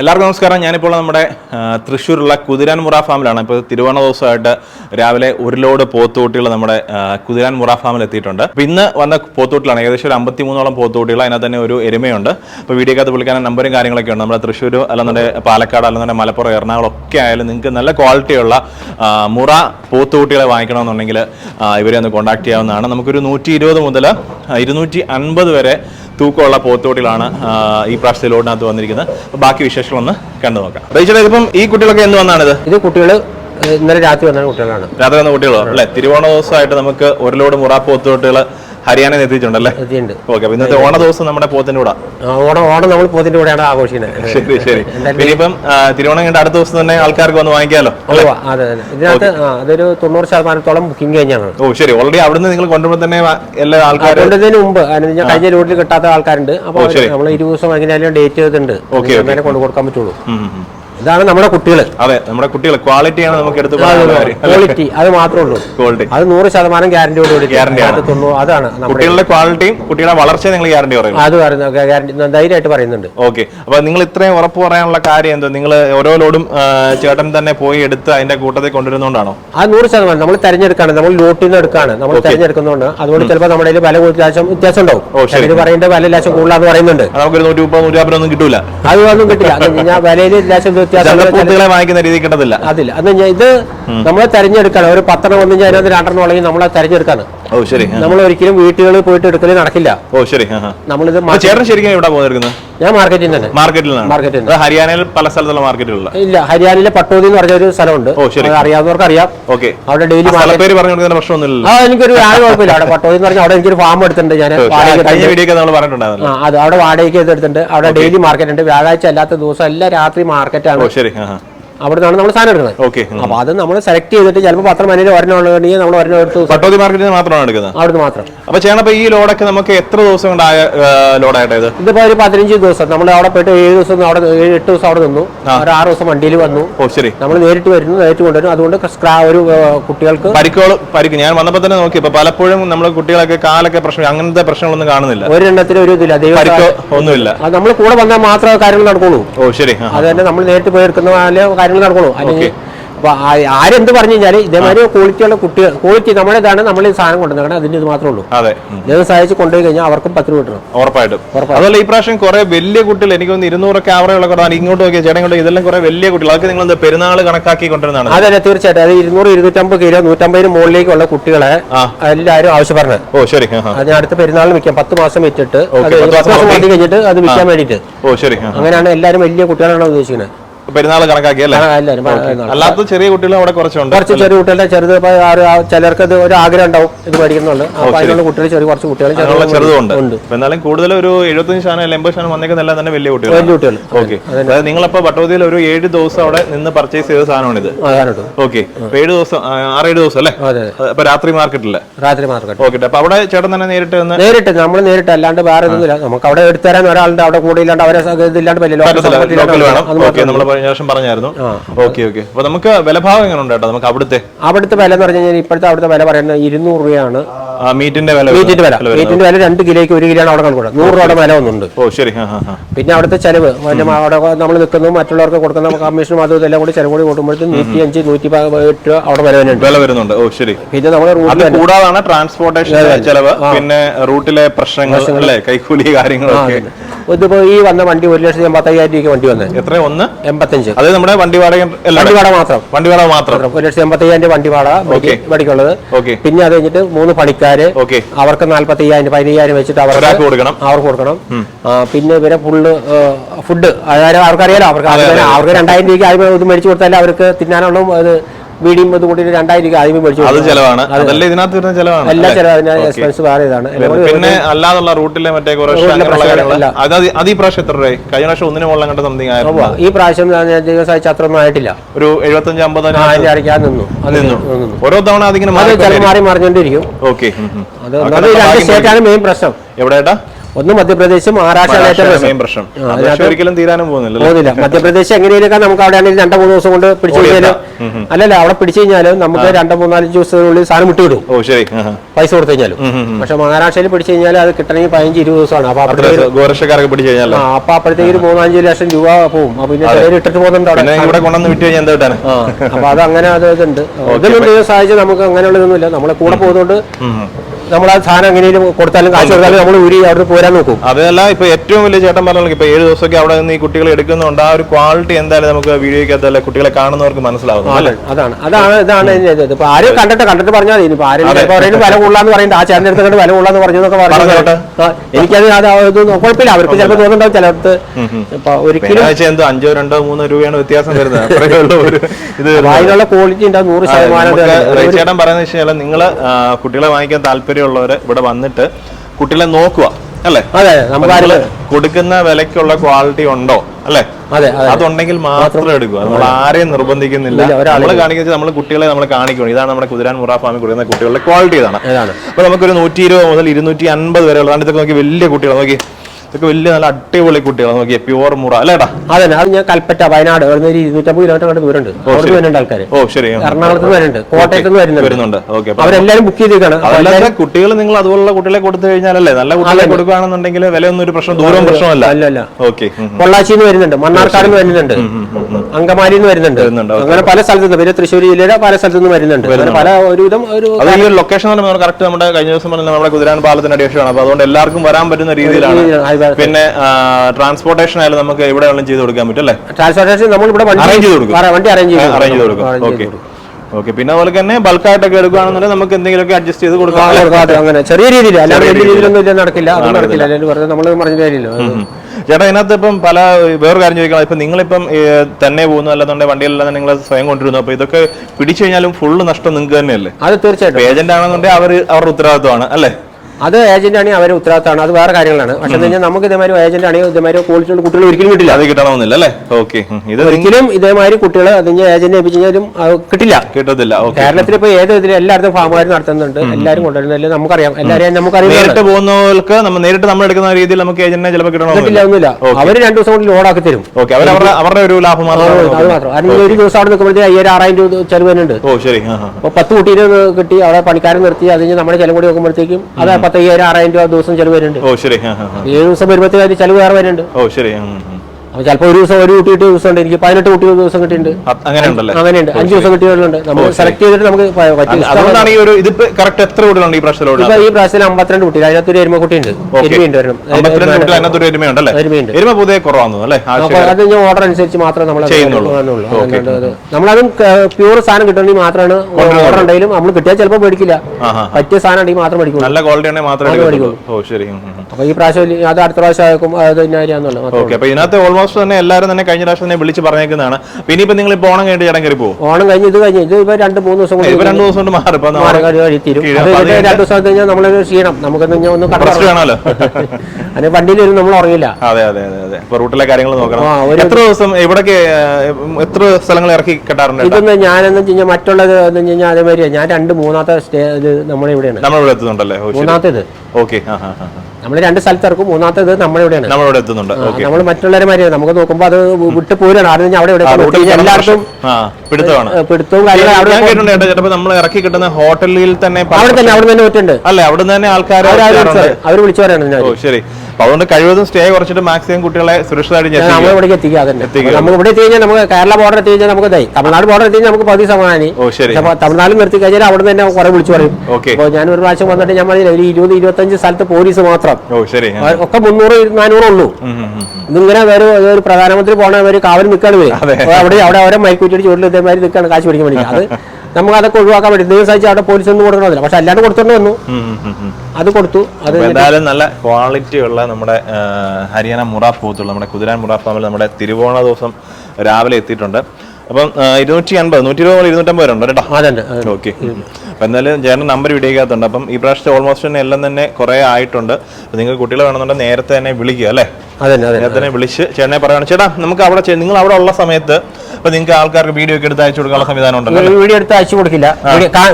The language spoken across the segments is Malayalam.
എല്ലാവർക്കും നമസ്കാരം. ഞാനിപ്പോൾ നമ്മുടെ തൃശ്ശൂരുള്ള കുതിരാൻമുറ ഫാമിലാണ്. ഇപ്പോൾ തിരുവോണ ദിവസമായിട്ട് രാവിലെ ഒരു ലോഡ് പോത്തുകുട്ടികൾ നമ്മുടെ കുതിരാൻമുറ ഫാമിൽ എത്തിയിട്ടുണ്ട്. അപ്പോൾ ഇന്ന് വന്ന പോത്തുകുട്ടികളാണ്. ഏകദേശം ഒരു അമ്പത്തിമൂന്നോളം പോത്തുകുട്ടികൾ. അതിനകത്ത് തന്നെ ഒരു എരുമയുണ്ട്. അപ്പോൾ വീഡിയോക്കകത്ത് വിളിക്കാൻ നമ്പറും കാര്യങ്ങളൊക്കെ ഉണ്ട്. നമ്മുടെ തൃശ്ശൂർ അല്ലെന്നുണ്ടെങ്കിൽ പാലക്കാട് അല്ലെന്നുണ്ടെങ്കിൽ മലപ്പുറം എറണാകുളം ഒക്കെ ആയാലും നിങ്ങൾക്ക് നല്ല ക്വാളിറ്റിയുള്ള മുറ പോത്തുകുട്ടികളെ വാങ്ങിക്കണമെന്നുണ്ടെങ്കിൽ ഇവരെ ഒന്ന് കോൺടാക്ട് ചെയ്യാവുന്നതാണ്. നമുക്കൊരു നൂറ്റി ഇരുപത് മുതൽ ഇരുന്നൂറ്റി അൻപത് വരെ തൂക്കമുള്ള പോത്തോട്ടിലാണ് ഈ പ്രാവശ്യത്തെ ലോഡിനകത്ത് വന്നിരിക്കുന്നത്. അപ്പൊ ബാക്കി വിശേഷങ്ങളൊന്ന് കണ്ടു നോക്കാം. റേച്ചൽ ഇതിപ്പം ഈ കുട്ടികളൊക്കെ എന്ന് വന്നാണിത്? ഇത് കുട്ടികൾ ഇന്നലെ രാത്രി വന്ന കുട്ടികളാണ്. രാത്രി വന്ന കുട്ടികളോ? അല്ലെ തിരുവോണ ദിവസമായിട്ട് നമുക്ക് ഒരു ലോഡ് മുറാ പോത്തോട്ടുകൾ ഹരിയാനയിൽ എത്തിയിട്ടുണ്ടല്ലേ? ഓക്കെ ഇന്നത്തെ ഓണ ദിവസം നമ്മുടെ പോത്തിന്റെ കൂടെ. ഓണം ഓണം നമ്മൾ പോത്തിന്റെ കൂടെയാണ് ആഘോഷിക്കുന്നത് ശരി ശരി. ഇനിയിപ്പം കണ്ട അടുത്ത ദിവസം തന്നെ ആൾക്കാർക്ക് വന്ന് വാങ്ങിക്കാമല്ലോ അതെ ഇതിനകത്ത് അതൊരു തൊണ്ണൂറ് ശതമാനത്തോളം ബുക്കിംഗ് കഴിഞ്ഞാണ്. ഓ ശരി. ഓൾറെഡി അവിടുന്ന് നിങ്ങൾ കൊണ്ടുപോയി തന്നെ എല്ലാ ആൾക്കാരും കൊണ്ടുവന്നതിന് മുമ്പ് കഴിഞ്ഞ റൂട്ടിൽ കിട്ടാത്ത ആൾക്കാരുണ്ട്. അപ്പോൾ നമ്മൾ ഇരുപത് ദിവസം എങ്ങനെയാലും ഡേറ്റ് ചെയ്തിട്ടുണ്ട്. ഓക്കെ, അങ്ങനെ കൊണ്ടു കൊടുക്കാൻ പറ്റുള്ളൂ. ഇതാണ് നമ്മുടെ കുട്ടികൾ അതെ നമ്മുടെ കുട്ടികൾ ക്വാളിറ്റിയാണ് നമുക്ക് എടുത്ത് ക്വാളിറ്റി അത് മാത്രമേ ഉള്ളൂ. ക്വാളിറ്റി അത് നൂറ് ശതമാനം ഗ്യാരണ്ടിയോട് കൂടി Guarantee ആണ്. അതാണ് കുട്ടികളുടെ ക്വാളിറ്റിയും കുട്ടിയുടെ വളർച്ചയും നിങ്ങൾ ഗ്യാരണ്ടി പറയും അത് പറയുന്നത് ഗ്യാരണ്ടി ധൈര്യമായിട്ട് പറയുന്നുണ്ട്. ഓക്കെ അപ്പൊ നിങ്ങൾ ഇത്രയും ഉറപ്പ് പറയാനുള്ള കാര്യം എന്തോ? നിങ്ങൾ ഓരോ ലോഡും ചേട്ടൻ തന്നെ പോയി എടുത്ത് അതിന്റെ കൂട്ടത്തിൽ കൊണ്ടുവരുന്നോണ്ടാണോ അത് നൂറ് ശതമാനം. നമ്മൾ തെരഞ്ഞെടുക്കാണ്. നമ്മൾ ലോട്ടിൽ നിന്ന് എടുക്കാണ്. നമ്മൾ തെരഞ്ഞെടുക്കുന്നതുകൊണ്ട്. അതുകൊണ്ട് ചിലപ്പോൾ നമ്മുടെ പല വില കൂടുതൽ ലാശം വ്യത്യാസം ഉണ്ടാവും പറയേണ്ട വില ലാശം കൂടുതലാന്ന് പറയുന്നുണ്ട്. നമുക്ക് നൂറ്റി മുപ്പത് നൂറ്റി അമ്പത് ഒന്നും കിട്ടൂല. അത് ഒന്നും കിട്ടില്ല. ഞാൻ വിലയിൽ ലാശം വ്യത്യാസം വാങ്ങിക്കുന്ന രീതി കിട്ടത്തില്ല. അതില്ല. അത് ഞാൻ ഇത് നമ്മളെ തെരഞ്ഞെടുക്കാണ് ഒരു പത്തെണ്ണം ഒന്നും ഞാൻ അതിനകത്ത് രണ്ടെണ്ണം ഉള്ളെങ്കിൽ നമ്മളെ തെരഞ്ഞെടുക്കാണ്. ഓ ശരി. നമ്മൾ ഒരിക്കലും വീട്ടുകളിൽ പോയിട്ട് എടുക്കലേ നടക്കില്ല. ഓ ശരി. നമ്മളിത് ചേട്ടൻ ശരിക്കും എവിടെ പോകുന്നത് ഞാൻ മാർക്കറ്റിൽ തന്നെ. മാർക്കറ്റിൽ മാർക്കറ്റിൽ ഹരിയാനയിൽ പല സ്ഥലത്തുള്ള മാർക്കറ്റുകളിൽ ഇല്ല ഹരിയാനയിലെ പട്ടോതി എന്ന് പറഞ്ഞ ഒരു സ്ഥലമുണ്ട് അറിയാവുന്നവർക്ക് അറിയാം ഓക്കെ. അവിടെ ഡെയിലി പേര് പറഞ്ഞു പ്രശ്നമൊന്നുമില്ല ആ എനിക്കൊരു ആരും കുഴപ്പമില്ല. അവിടെ പട്ടോതി എന്ന് പറഞ്ഞാൽ അവിടെ എനിക്കൊരു ഫാം എടുത്തിട്ടുണ്ട് ഞാൻ വാടകയ്ക്ക് ആ അത് അവിടെ വാടകയ്ക്ക് എടുത്തിട്ടുണ്ട്. അവിടെ ഡെയിലി മാർക്കറ്റ് ഉണ്ട്. വ്യാഴാഴ്ച അല്ലാത്ത ദിവസം എല്ലാ രാത്രി മാർക്കറ്റാണ് ശരി. ആ അവിടെ നിന്നാണ് നമ്മൾ സാധനം എടുക്കുന്നത്. ഓക്കെ. അപ്പൊ അത് നമ്മൾ സെലക്ട് ചെയ്തിട്ട് ചിലപ്പോൾ പത്രം മണിയിൽ ഒരെണ്ണം നമ്മൾ ഒരെണ്ണം എടുത്ത് പട്ടോതി മാർക്കറ്റിൽ മാത്രമാണ് എടുക്കുന്നത്? അവിടുന്ന് മാത്രം. അപ്പൊ ചേട്ടൻ ഈ ലോഡൊക്കെ നമുക്ക് എത്ര ദിവസം കൊണ്ടായ ലോഡായിട്ടാ ഇത്? ഇതിപ്പോ ഒരു പതിനഞ്ച് ദിവസം. നമ്മൾ അവിടെ പോയിട്ട് ഏഴ് ദിവസം അവിടെ ഏഴ് എട്ട് ദിവസം അവിടെ നിന്നു. ഒരു ആറ് ദിവസം വണ്ടിയിൽ വന്നു. ഓ ശരി. നമ്മൾ നേരിട്ട് വരുന്നു നേരിട്ട് കൊണ്ടുവരും അതുകൊണ്ട് സ്ക്രാ ഒരു കുട്ടികൾക്ക് പരിക്കോൾ പരിക്ക്. ഞാൻ വന്നപ്പോ തന്നെ നോക്കി ഇപ്പൊ പലപ്പോഴും നമ്മൾ കുട്ടികളൊക്കെ കാലൊക്കെ പ്രശ്നം അങ്ങനത്തെ പ്രശ്നങ്ങളൊന്നും കാണുന്നില്ല. ഒരു ഒരെണ്ണത്തിന് ഒരു ഇതില്ല. ദൈവം ഒന്നുമില്ല. നമ്മൾ കൂടെ വന്നാൽ മാത്രമേ കാര്യങ്ങൾ നടക്കുള്ളൂ. ഓ ശരി. അത് തന്നെ നമ്മൾ നേരിട്ട് പോയി എടുക്കുന്ന കാര്യങ്ങൾ നടക്കണോ അല്ലെങ്കിൽ അപ്പൊ ആരെന്ത് പറഞ്ഞു കഴിഞ്ഞാൽ ഇതേമാതിരി ക്വാളിറ്റിയുള്ള കുട്ടികൾ ക്വാളിറ്റി നമ്മുടെ ഇതാണ് നമ്മൾ ഈ സാധനം കൊണ്ടുവന്നത് അതിന്റെ ഇത് മാത്രമേ ഉള്ളൂ. അതെ. സഹായിച്ച് കൊണ്ടുപോയി കഴിഞ്ഞാൽ അവർക്കും പത്ത് രൂപ കിട്ടണം. ഉറപ്പായിട്ടും. അതുപോലെ ഈ പ്രാവശ്യം കുറെ വലിയ കുട്ടികൾ എനിക്ക് തോന്നുന്നു ഇരുന്നൂറൊക്കെ ക്യാമറകളൊക്കെ കുറവാണ് ഇങ്ങോട്ട് നോക്കിയ ചേട്ടൻ ഇതെല്ലാം കുറെ വലിയ കുട്ടികൾ. അതൊക്കെ നിങ്ങൾ പെരുന്നാൾ കണക്കാക്കി കൊണ്ടുവരുന്നതാണ്? അതെ തീർച്ചയായിട്ടും. അത് ഇരുന്നൂറ് ഇരുന്നൂറ്റമ്പത് കിലോ നൂറ്റമ്പതിന് മുകളിലേക്കുള്ള കുട്ടികളെ. എല്ലാവരും ആവശ്യപ്പെടുന്നത് ഓ ശരി. അത് അടുത്ത പെരുന്നാളിന് വിൽക്കാം. പത്ത് മാസം വെച്ചിട്ട് അത് പത്ത് മാസം കഴിഞ്ഞിട്ട് അത് വിൽക്കാൻ വേണ്ടിയിട്ട്. ഓ ശരി. അങ്ങനെയാണ് എല്ലാവരും വലിയ കുട്ടികളാണ് ഉദ്ദേശിക്കുന്നത്. പെരുന്നാൾ കണക്കാക്കി അല്ലേ? ആ, എല്ലാവരും പെരുന്നാൾ. അല്ലാത്ത ചെറിയ കുട്ടികളും അവിടെ കുറച്ചുണ്ട് കുറച്ച് ചെറിയ കുട്ടികളുടെ ചെറുത് ചിലർക്ക് ഇത് ഒരു ആഗ്രഹം ഉണ്ടാവും. ഇത് പഠിക്കുന്നുണ്ട്. അപ്പൊ അതിനുള്ള കുട്ടികൾ ചെറിയ കുറച്ച് കുട്ടികൾ ചെറുതുണ്ട് എന്നാലും കൂടുതൽ ഒരു എഴുപത്തഞ്ച് ശതമാനം എൺപത് ശതമാനം വന്നേക്കുന്നതെല്ലാം തന്നെ വലിയ കുട്ടികൾ വലിയ കുട്ടികൾ ഓക്കെ. അതായത് നിങ്ങളപ്പോ പട്ടോതിയിൽ ഒരു ഏഴ് ദിവസം അവിടെ നിന്ന് പർച്ചേസ് ചെയ്ത സാധനമാണ് ഇത് ഓക്കെ. ഏഴ് ദിവസം ആറ് ആറേഴ് ദിവസം അല്ലേ? അപ്പൊ രാത്രി മാർക്കറ്റിൽ. രാത്രി മാർക്കറ്റ്. ഓക്കെ. അപ്പൊ അവിടെ ചേട്ടൻ തന്നെ നേരിട്ട് നേരിട്ട് നമ്മൾ നേരിട്ട് അല്ലാണ്ട് വേറെ ഒന്നുമില്ല നമുക്ക് അവിടെ എടുത്തു തരാൻ ഒരാളുണ്ട് അവിടെ കൂടെ ഇല്ലാണ്ട് അവരെ ഇതില്ലാണ്ട് വലിയ ലോക്കൽ വേണം. കഴിഞ്ഞ പറഞ്ഞായിരുന്നു. Okay okay. അപ്പൊ നമുക്ക് വിലഭാവം എങ്ങനെ ഉണ്ട് നമുക്ക് അവിടുത്തെ അവിടുത്തെ വില എന്ന് പറഞ്ഞു കഴിഞ്ഞാൽ ഇപ്പോഴത്തെ അവിടുത്തെ വില പറയുന്നത് ഇരുന്നൂറ് രൂപയാണ്. മീറ്റിന്റെ വില മീറ്റിന്റെ വില. മീറ്റിന്റെ വില രണ്ട് കിലോയ്ക്ക് ഒരു കിലോ ആണ് അവിടെ കണക്കൂടുക നൂറ് രൂപയുടെ വില ഒന്നുണ്ട്. ഓ ശരി. പിന്നെ അവിടുത്തെ ചെലവ്. അവിടെ നമ്മൾ നിൽക്കുന്നു മറ്റുള്ളവർക്ക് കൊടുക്കുന്ന കമ്മീഷനും അതും ഇതെല്ലാം കൂടി ചെലവ് കൂടി കൂട്ടുമ്പോഴത്തേക്കും നൂറ്റി അഞ്ച് നൂറ്റി എട്ട് രൂപ അവിടെ വില വരുന്നുണ്ട്. വില വരുന്നുണ്ട്. ഓ ശരി. പിന്നെ നമ്മൾ അത് റൂട്ടിൽ കൂടാതാണ് ട്രാൻസ്പോർട്ടേഷൻ ചെലവ്. പിന്നെ റൂട്ടിലെ പ്രശ്നങ്ങൾ കൈക്കൂലി കാര്യങ്ങളൊക്കെ. ഇതിപ്പോ ഈ വന്ന വണ്ടി ഒരു ലക്ഷത്തി എൺപത്തയ്യായിരം രൂപയ്ക്ക് വണ്ടി വന്നത് എത്ര ഒന്ന്? എൺപത്തഞ്ച്. അത് നമ്മുടെ വണ്ടി വാടക വണ്ടി വാടക മാത്രം. വണ്ടി വാടക മാത്രം. ഒരു ലക്ഷത്തി എൺപത്തയ്യായിരം രൂപ വണ്ടി വാടക വണ്ടിക്കുള്ളത് പിന്നെ അത് കഴിഞ്ഞിട്ട് മൂന്ന് പണിക്കാര് അവർക്ക് നാല്പത്തി അയ്യായിരം പതിനയ്യായിരം വെച്ചിട്ട് അവർക്ക് കൊടുക്കണം. അവർക്ക് കൊടുക്കണം. പിന്നെ ഇവരെ ഫുള്ള് ഫുഡ്. അതായത് അവർക്കറിയാലോ അവർക്ക് അവർക്ക് രണ്ടായിരം രൂപയ്ക്ക് ആദ്യം ഇത് മേടിച്ചു കൊടുത്താലേ അവർക്ക് തിന്നാനുള്ള വീടിയും ഇത് കൂടി രണ്ടായിരം രൂപ ആദ്യമേ മേടിച്ചു അത് ചിലവാണ്. അതല്ല ഇതിനകത്ത് വരുന്ന ചെലവാണ്? എല്ലാ അല്ലേ? ചില അതിന് എക്സ്പെൻസ് വേറെ ഇതാണ്. പിന്നെ അല്ലാതുള്ള റൂട്ടിലെ മറ്റേ കുറേ അത് ഈ പ്രാവശ്യം എത്ര രൂപയായി? കഴിഞ്ഞ പ്രാവശ്യം ഒന്നിന് മുകളിൽ കണ്ട സംതിങ് ആയിരുന്നു. ഈ പ്രാവശ്യം ദിവസമായിട്ട് അത്രയൊന്നും ആയിട്ടില്ല. ഒരു എഴുപത്തഞ്ച് അമ്പത് ആയിരിക്കാൻ നിന്നു. അത് നിന്നു. ഓരോ തവണ അതിങ്ങനെ മാറി മാറി മറിഞ്ഞോണ്ടിരിക്കും. ഓക്കെ. അത് സ്റ്റേറ്റാണ് മെയിൻ പ്രശ്നം. എവിടെയാട്ടാ? ഒന്ന് മധ്യപ്രദേശും മഹാരാഷ്ട്രയാണ് ഏറ്റവും പ്രശ്നം. ഒരിക്കലും തീരാനും പോകുന്നില്ല? പോകുന്നില്ല. മധ്യപ്രദേശ് എങ്ങനെയൊക്കെ നമുക്ക് അവിടെ ആണെങ്കിൽ രണ്ടോ മൂന്ന് ദിവസം കൊണ്ട് പിടിച്ചു കഴിഞ്ഞാലും അല്ലല്ല അവിടെ പിടിച്ചു കഴിഞ്ഞാലും നമുക്ക് രണ്ടോ മൂന്നാൽ ദിവസത്തിനുള്ളിൽ സാധനം വിട്ടുവിടും. വിടും. പൈസ കൊടുത്തു കഴിഞ്ഞാലും. പക്ഷെ മഹാരാഷ്ട്രയിൽ പിടിച്ചു കഴിഞ്ഞാൽ അത് കിട്ടണമെങ്കിൽ പതിനഞ്ച് ഇരുപത് ദിവസമാണ്. അപ്പൊ അപ്പോഴത്തേക്ക് അപ്പൊ അപ്പോഴത്തേക്ക് ഒരു മൂന്നാഞ്ച് ലക്ഷം രൂപ പോവും. അപ്പൊ പിന്നെ ചിലർ ഇട്ടിട്ട് പോകുന്നുണ്ട് അവിടെ. കൊണ്ടുവന്ന് വിറ്റ് കഴിഞ്ഞാൽ അപ്പൊ അത് അങ്ങനെ അത് ഇതുണ്ട്. ഇതൊന്നും ദൈവം സഹായിച്ച് നമുക്ക് അങ്ങനെയുള്ള ഇതൊന്നുമില്ല നമ്മളെ കൂടെ പോകുന്നതുകൊണ്ട് നമ്മൾ ആ സാധനം എങ്ങനെയും കൊടുത്താലും കാശ് കൊടുത്താലും നമ്മൾ ഊരി അവിടെ പോരാൻ നോക്കും. അതല്ല ഇപ്പൊ ഏറ്റവും വലിയ ചേട്ടൻ പറഞ്ഞ ഇപ്പൊ ഏഴ് ദിവസമൊക്കെ അവിടെ നിന്ന് ഈ കുട്ടികളെ എടുക്കുന്നുണ്ട്. ആ ഒരു ക്വാളിറ്റി എന്തായാലും നമുക്ക് വീഡിയോക്കകത്ത് അല്ലെ കുട്ടികളെ കാണുന്നവർക്ക് മനസ്സിലാവും അതാണ്. അതാണ് ഇതാണ്. ഇപ്പൊ ആരും കണ്ടിട്ട് കണ്ടിട്ട് പറഞ്ഞാൽ മതി. ഇനിയിപ്പോ ആരും പറയുന്നത് വില കൂടാന്ന് പറയുന്നത് ആ ചേട്ടന്റെ അടുത്ത് കണ്ട് വില കൂടാന്ന് പറഞ്ഞു എന്നൊക്കെ. പറഞ്ഞു എനിക്കത് അത് കുഴപ്പമില്ല. അവർക്ക് ചിലപ്പോൾ തോന്നുന്നുണ്ടാവും ചിലർക്ക് ഒരിക്കലും അഞ്ചോ രണ്ടോ മൂന്നോ രൂപയാണ് വ്യത്യാസം വരുന്നത്. അതിനുള്ള ക്വാളിറ്റി ഉണ്ടാവും നൂറ് ശതമാനം ചേട്ടൻ പറയുന്നത് വെച്ചാൽ നിങ്ങൾ കുട്ടികളെ വാങ്ങിക്കാൻ താല്പര്യമുള്ളവര് ഇവിടെ വന്നിട്ട് കുട്ടികളെ നോക്കുക അല്ലേ? അതെ നമ്മൾ കൊടുക്കുന്ന വിലക്കുള്ള ക്വാളിറ്റി ഉണ്ടോ അല്ലേ? അതെ അതെ. അതുണ്ടെങ്കിൽ മാത്രം എടുക്കുക. നമ്മൾ ആരെയും നിർബന്ധിക്കുന്നില്ല. നമ്മൾ കാണിക്കുന്നത് നമ്മൾ കുട്ടികളെ നമ്മൾ കാണിക്കണം ഇതാണ് നമ്മുടെ കുതിരാൻ മുറ ഫാമിൽ കൊടുക്കുന്ന കുട്ടികളുടെ ക്വാളിറ്റി ഇതാണ്. അപ്പൊ നമുക്കൊരു നൂറ്റി ഇരുപത് മുതൽ ഇരുന്നൂറ്റി അൻപത് വരെ ഉള്ള ഇതൊക്കെ നോക്കി വലിയ കുട്ടികൾ നോക്കി. ഇതൊക്കെ വലിയ നല്ല അടിപൊളി കുട്ടികളാണ്. നോക്കിയ പ്യുവർ മുറ. അല്ലേടാ അതെ അത് ഞാൻ കൽപ്പറ്റ വയനാട്. അവിടെ നിന്ന് ഇരുന്നൂറ്റമ്പത് കിലോമീറ്റർ കണ്ട് ദൂരമുണ്ട്. അവിടെ വരുന്നുണ്ട് ആൾക്കാർ ഓ ശരി. എറണാകുളത്ത് വരുന്നുണ്ട്. കോട്ടയത്ത് വരുന്നുണ്ട്. ഓക്കെ. അവരെല്ലാരും ബുക്ക് ചെയ്തേക്കാണ്. കുട്ടികൾ നിങ്ങൾ അതുപോലുള്ള കുട്ടികളെ കൊടുത്തു കഴിഞ്ഞാലല്ലേ നല്ല കുട്ടികളെ കൊടുക്കുകയാണെന്നുണ്ടെങ്കിൽ വിലയൊന്നും ഒരു പ്രശ്നം ദൂരം പ്രശ്നമല്ല അല്ല ഓക്കെ. പൊള്ളാച്ചിന്ന് വരുന്നുണ്ട്. മണ്ണാർക്കാട് വരുന്നുണ്ട്. അങ്കമാലിയിൽ നിന്ന് വരുന്നുണ്ട്. അങ്ങനെ പല സ്ഥലത്തുനിന്ന് പിന്നെ തൃശ്ശൂർ ജില്ലയിലെ പല സ്ഥലത്തുനിന്ന് വരുന്നുണ്ട്. പല ഒരുവിധം ഒരു ലൊക്കേഷൻ കറക്റ്റ് നമ്മുടെ കഴിഞ്ഞ ദിവസം പറഞ്ഞ നമ്മുടെ കുതിരാൻ പാലത്തിന്റെ അടിവശമാണ് അപ്പൊ അതുകൊണ്ട് എല്ലാവർക്കും വരാൻ പറ്റുന്ന രീതിയിലാണ്. പിന്നെ ട്രാൻസ്പോർട്ടേഷൻ ആയാലും നമുക്ക് എവിടെ വേണം ചെയ്ത് കൊടുക്കാൻ പറ്റും അല്ലേ? ട്രാൻസ്പോർട്ടേഷൻ നമ്മൾ ഇവിടെ അറേഞ്ച് ചെയ്ത് കൊടുക്കും. വണ്ടി അറേഞ്ച് ചെയ്ത് അറേഞ്ച് ചെയ്ത് കൊടുക്കും. ഓക്കെ ഓക്കെ പിന്നെ അതുപോലെ തന്നെ ബൾക്കായിട്ടൊക്കെ എടുക്കുകയാണെന്നുണ്ടെങ്കിൽ നമുക്ക് എന്തെങ്കിലുമൊക്കെ അഡ്ജസ്റ്റ് ചെയ്ത് കൊടുക്കാം. അങ്ങനെ ചെറിയ രീതിയിൽ അല്ലാതെ വലിയ രീതിയിലൊന്നും ഇല്ല നടക്കില്ല. അത് നടക്കില്ല. അല്ലെങ്കിൽ വെറുതെ നമ്മൾ പറഞ്ഞ കാര്യമില്ല. ചേട്ടാ ഇതിനകത്ത് ഇപ്പം പല വേറൊരു കാര്യം ചോദിക്കണം. ഇപ്പൊ നിങ്ങളിപ്പം തന്നെ പോകുന്നു അല്ലാതെ വണ്ടിയിലല്ലാതെ നിങ്ങൾ സ്വയം കൊണ്ടിരുന്നു. അപ്പൊ ഇതൊക്കെ പിടിച്ചു കഴിഞ്ഞാലും ഫുള്ള് നഷ്ടം നിങ്ങൾക്ക് തന്നെയല്ലേ? അത് തീർച്ചയായിട്ടും. ഏജന്റ് ആണെന്നുണ്ടെങ്കിൽ അവർ അവരുടെ ഉത്തരവാദിത്വമാണ് അല്ലേ? അത് ഏജന്റ് ആണെങ്കിൽ അവരെ ഉത്തരവാദിത്തമാണ്. അത് വേറെ കാര്യങ്ങളാണ്. പക്ഷെ കഴിഞ്ഞാൽ നമുക്ക് ഇതേമാതിരി ഏജന്റ് ആണെങ്കിൽ ഇതേമാതിരി ക്വാളിറ്റിയുള്ള കുട്ടികൾ ഒരിക്കലും കിട്ടില്ല. അത് കിട്ടണമെന്നില്ല അല്ലേ? ഓക്കെ ഇത് ഒരിക്കലും ഇതേമാതിരി കുട്ടികൾ അതിന് ഏജന്റ് ഏൽപ്പിച്ചു കിട്ടില്ല. കിട്ടത്തില്ല. കേരളത്തിൽ ഇപ്പൊ ഏത് ഇതിലും എല്ലായിടത്തും ഫാമുകാർ നടത്തുന്നുണ്ട്. എല്ലാവരും കൊണ്ടുവരുന്നില്ല നമുക്കറിയാം. എല്ലാവരെയും നമുക്കറിയാം. നേരിട്ട് പോകുന്നവർക്ക് നമ്മൾ നേരിട്ട് നമ്മൾ എടുക്കുന്ന രീതിയിൽ നമുക്ക് ഏജന്റിനെ ചിലപ്പോൾ കിട്ടണമെന്നില്ല. ഒന്നുമില്ല. അവർ രണ്ടു ദിവസം കൊണ്ട് ലോഡാക്കി തരും. ഓക്കെ അവരുടെ അവരുടെ ഒരു ലാഭം അത് മാത്രം. അല്ലെങ്കിൽ ഒരു ദിവസം അവിടെ നിൽക്കുമ്പോഴത്തേക്ക് അയ്യായിരം ആറായിരം രൂപ ചെലവ് വരുന്നുണ്ട്. ഓ ശരി. അപ്പോൾ പത്ത് കുട്ടീനെ കിട്ടി. അവിടെ പണിക്കാരൻ നിർത്തി. അത് കഴിഞ്ഞ് നമ്മുടെ ചെലവ് കൂടി നോക്കുമ്പോഴത്തേക്കും അത് പത്ത് അയ്യായിരം ആറായിരം രൂപ ദിവസം ചെലവ് വരുന്നുണ്ട്. ഓ ശരി. ഏഴ് ദിവസം വരുമ്പോഴത്തേക്ക് അതിന് ചെലവ് വേറെ വരുന്നുണ്ട്. ഓ ശരി. ഉം, ഉം, ഉം. അപ്പൊ ചിലപ്പോൾ ഒരു ദിവസം ഒരു കുട്ടി കിട്ടിയ ദിവസം ഉണ്ട് എനിക്ക് പതിനെട്ട് കുട്ടി ഒരു ദിവസം കിട്ടിയിട്ടുണ്ട്. അങ്ങനെ ഉണ്ടല്ലേ അങ്ങനെയുണ്ട്. അഞ്ച് ദിവസം കിട്ടിയവരുണ്ട്. നമ്മൾ സെലക്ട് ചെയ്തിട്ട് നമുക്ക് അതുകൊണ്ടാണ് ഈ ഒരു കറക്റ്റ് എത്ര കുട്ടികളുണ്ട് ഈ പ്രാവശ്യത്തിലോട് ഇപ്പൊ ഈ പ്രാവശ്യത്തിൽ അമ്പത്തിരണ്ട് കുട്ടി അതിനകത്ത് ഒരു എരുമ കുട്ടി ഉണ്ട് എരുമയുണ്ട് വരണം അതിനകത്ത് ഒരു എരുമ പൊതുവെ കുറവാന്നു അല്ലേ? അത് ഞാൻ ഓർഡർ അനുസരിച്ച് മാത്രമേ നമ്മൾ ചെയ്യുന്നുള്ളൂ. നമ്മളതും പ്യൂർ സാധനം കിട്ടണമെങ്കിൽ മാത്രമാണ് ഓർഡർ ഉണ്ടെങ്കിലും നമ്മൾ കിട്ടിയാൽ ചിലപ്പോൾ മേടിക്കില്ല. പറ്റിയ സാധനം ഉണ്ടെങ്കിൽ മാത്രം മേടിക്കും നല്ല ക്വാളിറ്റി ആണെങ്കിൽ മാത്രമേ. അപ്പൊ ഈ പ്രാവശ്യം അത് അടുത്ത പ്രാവശ്യം ആയിരിക്കും അത് തന്നെ ഇതിനകത്ത് ഓൾമോസ്റ്റ് തന്നെ എല്ലാവരും തന്നെ കഴിഞ്ഞ പ്രാവശ്യം തന്നെ വിളിച്ച് പറഞ്ഞേക്കുന്നതാണ്. പിന്നെ ഇപ്പൊ നിങ്ങൾ ഇപ്പൊ ഓണം കഴിഞ്ഞിട്ട് ചടങ്ങ് കയറി പോകും ഓണം കഴിഞ്ഞ് ഇത് കഴിഞ്ഞ് ഇത് ഇപ്പൊ രണ്ട് മൂന്ന് ദിവസം ഇപ്പൊ രണ്ട് ദിവസം കൊണ്ട് മാറി. രണ്ട് ദിവസം കഴിഞ്ഞാൽ നമ്മളൊരു ക്ഷീണം. നമുക്കൊന്ന് ഇനി ഒന്ന് വേണമല്ലോ. അതിന് വണ്ടിയിൽ വരും നമ്മൾ ഉറങ്ങില്ല. അതെ അതെ അതെ അതെ. ഇപ്പൊ റൂട്ടിലെ കാര്യങ്ങൾ നോക്കണം. എത്ര ദിവസം എവിടൊക്കെ എത്ര സ്ഥലങ്ങൾ ഇറക്കി കെട്ടാറുണ്ട്? ഇതൊന്ന് ഞാനെന്ന് വെച്ച് കഴിഞ്ഞാൽ മറ്റുള്ളത് എന്ന് വെച്ച് കഴിഞ്ഞാൽ അതേമാതിരി ഞാൻ രണ്ട് മൂന്നാമത്തെ സ്റ്റേ ഇത് നമ്മുടെ ഇവിടെയാണ്. നമ്മളിവിടെ എത്തുന്നുണ്ടല്ലേ? മൂന്നാമത്തേത്. ഓക്കെ. ആ ആ ആ. നമ്മൾ രണ്ട് സ്ഥലത്ത് ഇറക്കും മൂന്നാമത്തേത് നമ്മുടെ ഇവിടെയാണ് നമ്മളിവിടെ എത്തുന്നുണ്ട്. നമ്മൾ മറ്റുള്ളവരെ മാതിരി നമുക്ക് നോക്കുമ്പോൾ അത് വിട്ട് പോരാണ് ആദ്യം അവിടെ ഇവിടെ എല്ലാവർക്കും പിടുത്തമാണ്. പിടുത്തവും കാര്യങ്ങളും നമ്മൾ ഇറക്കി കിട്ടുന്ന ഹോട്ടലിൽ തന്നെ അവിടെ തന്നെ അവിടെ തന്നെ ഒറ്റുണ്ട് അല്ലെ അവിടെ തന്നെ ആൾക്കാർ അവർ വിളിച്ചു ഓ ശരി. അപ്പൊ അതുകൊണ്ട് കഴിവതും സ്റ്റേ കുറച്ചിട്ട് മാക്സിമം കുട്ടികളെ സുരക്ഷിതമായിട്ട് നമ്മൾ ഇവിടെ എത്തിക്കുക അതന്നെ. നമ്മൾ ഇവിടെ എത്തി കഴിഞ്ഞാൽ നമുക്ക് കേരള ബോർഡർ എത്തി കഴിഞ്ഞാൽ നമുക്ക് ഇതായി. തമിഴ്നാട് ബോർഡർ എത്തി നമുക്ക് പകുതി സമാധാനി. അപ്പൊ തമിഴ്നാട്ടിൽ നിർത്തി കഴിഞ്ഞാൽ അവിടെ തന്നെ കുറെ വിളിച്ചു പറയും. അപ്പൊ ഞാൻ ഒരു പ്രാവശ്യം വന്നിട്ട് ഞാൻ പറഞ്ഞില്ല ഒരു ഇരുപത് ഇരുപത്തഞ്ച് സ്ഥലത്ത് പോലീസ് മാത്രം. ഒക്കെ മുന്നൂറ് നാനൂറ് ഉള്ളൂ. ഇതിങ്ങനെ വേറെ ഒരു പ്രധാനമന്ത്രി പോണ ഒരു കാവൽ നിൽക്കാണ്. അവിടെ അവിടെ അവരെ മൈക്കൂറ്റിയുടെ ചുവട്ടിൽ ഇതേമാതിരി നിൽക്കാണ് കാശ് പിടിക്കാൻ വേണ്ടി അത് നമുക്ക് അതൊക്കെ ഒഴിവാക്കാൻ പറ്റും. ദിവസം സഹിച്ച് അവിടെ പോലീസ് ഒന്നും കൊടുക്കണമെന്നില്ല പക്ഷെ അല്ലാണ്ട് കൊടുത്തോണ്ട് വന്നു. അത് കൊടുത്തു. അത് എന്തായാലും നല്ല ക്വാളിറ്റി ഉള്ള നമ്മുടെ ഹരിയാന മുറാ പോത്തുള്ള നമ്മുടെ കുതിരാൻ മുറാ ഫാമിൽ നമ്മുടെ തിരുവോണ ദിവസം രാവിലെ എത്തിയിട്ടുണ്ട്. അപ്പം ഇരുന്നൂറ്റി അൻപത് നൂറ്റി ഇരുപത് മുതൽ ഇരുന്നൂറ്റമ്പത് വരെ ഉണ്ട്? കേട്ടോ. ഓക്കെ. അപ്പം എന്തായാലും ചേട്ടൻ നമ്പർ വീഡിയോക്കകത്തുണ്ട് അപ്പം ഈ പ്രാവശ്യത്തെ ഓൾമോസ്റ്റ് തന്നെ എല്ലാം തന്നെ കുറേ ആയിട്ടുണ്ട്. അപ്പം നിങ്ങൾക്ക് കുട്ടികളെ വേണമെന്നുണ്ടെങ്കിൽ നേരത്തെ തന്നെ വിളിക്കുക അല്ലേ? നേരത്തെ തന്നെ വിളിച്ച് ചേട്ടനെ പറയണം ചേട്ടാ നമുക്ക് അവിടെ നിങ്ങൾ അവിടെ ഉള്ള സമയത്ത് അപ്പൊ നിങ്ങൾക്ക് ആൾക്കാർക്ക് വീഡിയോ ഒക്കെ എടുത്ത് അയച്ചു കൊടുക്കാനുള്ള സംവിധാനം ഉണ്ടല്ലോ? വീഡിയോ എടുത്ത് അയച്ചു കൊടുക്കില്ല.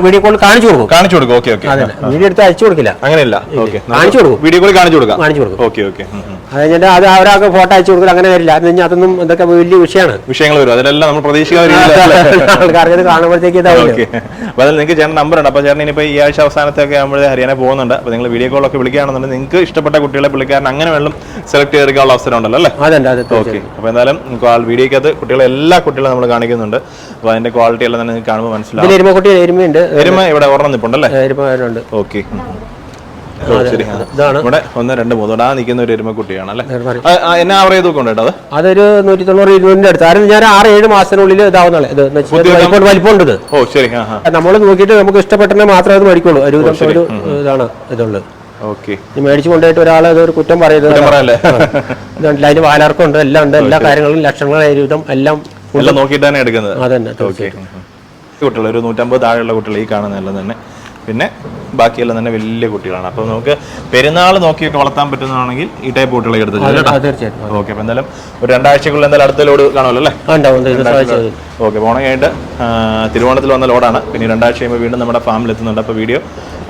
വീഡിയോ കോൾ കാണിച്ചു കൊടുക്കും. കാണിച്ചു കൊടുക്കും. Okay okay. വീഡിയോ എടുത്ത് അയച്ചു കൊടുക്കില്ല. അങ്ങനെയല്ല. ഓക്കെ. കാണിച്ചു കൊടുക്കും. വീഡിയോ കോൾ കാണിച്ചു കൊടുക്കാം. കാണിച്ചു കൊടുക്കും. Okay okay. അത് കഴിഞ്ഞിട്ട് അത് ഒരാൾക്ക് ഫോട്ടോ അയച്ചു കൊടുക്കൽ അങ്ങനെ വരില്ല. എന്ന് കഴിഞ്ഞാൽ അതൊന്നും ഇതൊക്കെ വലിയ വിഷയമാണ്. വിഷയങ്ങൾ വരും. അതിലെല്ലാം നമ്മൾ പ്രതീക്ഷിക്കാത്ത രീതിയിൽ ആൾക്കാർക്ക് ഇത് കാണുമ്പോഴത്തേക്ക് ഇതാവില്ല ഓക്കെ. അപ്പൊ അതിൽ നിങ്ങൾക്ക് ചേട്ടൻ നമ്പർ ഉണ്ട്. അപ്പൊ ചേട്ടൻ ഇനിയിപ്പോ ഈ ആഴ്ച അവസാനത്തൊക്കെ ആകുമ്പോൾ ഹരിയാന പോകുന്നുണ്ട്. അപ്പൊ നിങ്ങൾ വീഡിയോ കോളൊക്കെ വിളിക്കുകയാണെന്നുണ്ടെങ്കിൽ നിങ്ങൾക്ക് ഇഷ്ടപ്പെട്ട കുട്ടികളെ പുള്ളിക്കാരൻ അങ്ങനെ വേണം സെലക്ട് ചെയ്തെടുക്കാനുള്ള അവസരം ഉണ്ടല്ലോ അല്ലേ? അതെ അത് ഓക്കെ. അപ്പൊ എന്തായാലും നിങ്ങൾക്ക് ആ വീഡിയോക്കകത്ത് കുട്ടികളെ എല്ലാ കുട്ടികളും നമ്മൾ കാണിക്കുന്നുണ്ട്. അപ്പൊ അതിന്റെ ക്വാളിറ്റി എല്ലാം തന്നെ നിങ്ങൾക്ക് കാണുമ്പോൾ മനസ്സിലാവും. ഇതിൽ എരുമക്കുട്ടി എരുമയുണ്ട്. എരുമ ഇവിടെ ഒരെണ്ണം നിപ്പുണ്ടല്ലേ എരുമ ഉണ്ട്. ഓക്കെ. ഇവിടെ ഒന്ന് രണ്ട് മൂന്ന്. ആ നിൽക്കുന്ന ഒരു എരുമക്കുട്ടിയാണ് അല്ലേ? എന്നാ അവരെ തൂക്കം ഉണ്ട് അത്? അതൊരു നൂറ്റി തൊണ്ണൂറ് ഇരുന്നൂറിന്റെ അടുത്ത്. കാരണം ഞാൻ ആറ് ഏഴ് മാസത്തിനുള്ളിൽ ഇത് വലിപ്പം വലിപ്പമുണ്ട് ഓ ശരി. നമ്മൾ നോക്കിയിട്ട് നമുക്ക് ഇഷ്ടപ്പെട്ടെന്നെ മാത്രമേ അത് മേടിക്കുള്ളൂ ഒരു ഒരു ഇതാണ് ഇതുള്ളത്. മേടിച്ചു കൊണ്ടുപോയിട്ട് ഒരാളെ അതൊരു കുറ്റം പറയരുത് പറയല്ലേ ഇതുണ്ട്. അതിന് വാലാർക്കുണ്ട് എല്ലാം ഉണ്ട്. എല്ലാ കാര്യങ്ങളും ലക്ഷങ്ങളും ഒരുവിധം എല്ലാം എല്ലാം നോക്കിയിട്ടാണ് എടുക്കുന്നത്. അതന്നെ ഓക്കെ. കുട്ടികൾ ഒരു നൂറ്റമ്പത് താഴെയുള്ള കുട്ടികൾ ഈ കാണുന്നതെല്ലാം തന്നെ. പിന്നെ ബാക്കിയെല്ലാം തന്നെ വലിയ കുട്ടികളാണ്. അപ്പോൾ നമുക്ക് പെരുന്നാൾ നോക്കിയൊക്കെ വളർത്താൻ പറ്റുന്നതാണെങ്കിൽ ഈ ടൈപ്പ് കുട്ടികളെ എടുത്ത് തീർച്ചയായിട്ടും. ഓക്കെ അപ്പോൾ എന്തായാലും ഒരു രണ്ടാഴ്ചക്കുള്ളിൽ എന്തായാലും അടുത്ത ലോഡ് കാണുമല്ലോ അല്ലേ? ഓക്കെ ഓക്കെ പോണങ്ങായിട്ട് തിരുവോണത്തിൽ വന്ന ലോഡാണ് പിന്നെ രണ്ടാഴ്ച കഴിയുമ്പോൾ വീണ്ടും നമ്മുടെ ഫാമിൽ എത്തുന്നുണ്ട്. അപ്പോൾ വീഡിയോ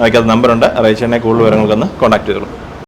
അതിനകത്ത് നമ്പറുണ്ട് തന്നെ കൂടുതൽ വിവരങ്ങൾക്കൊന്ന് കോൺടാക്ട് ചെയ്തോളൂ.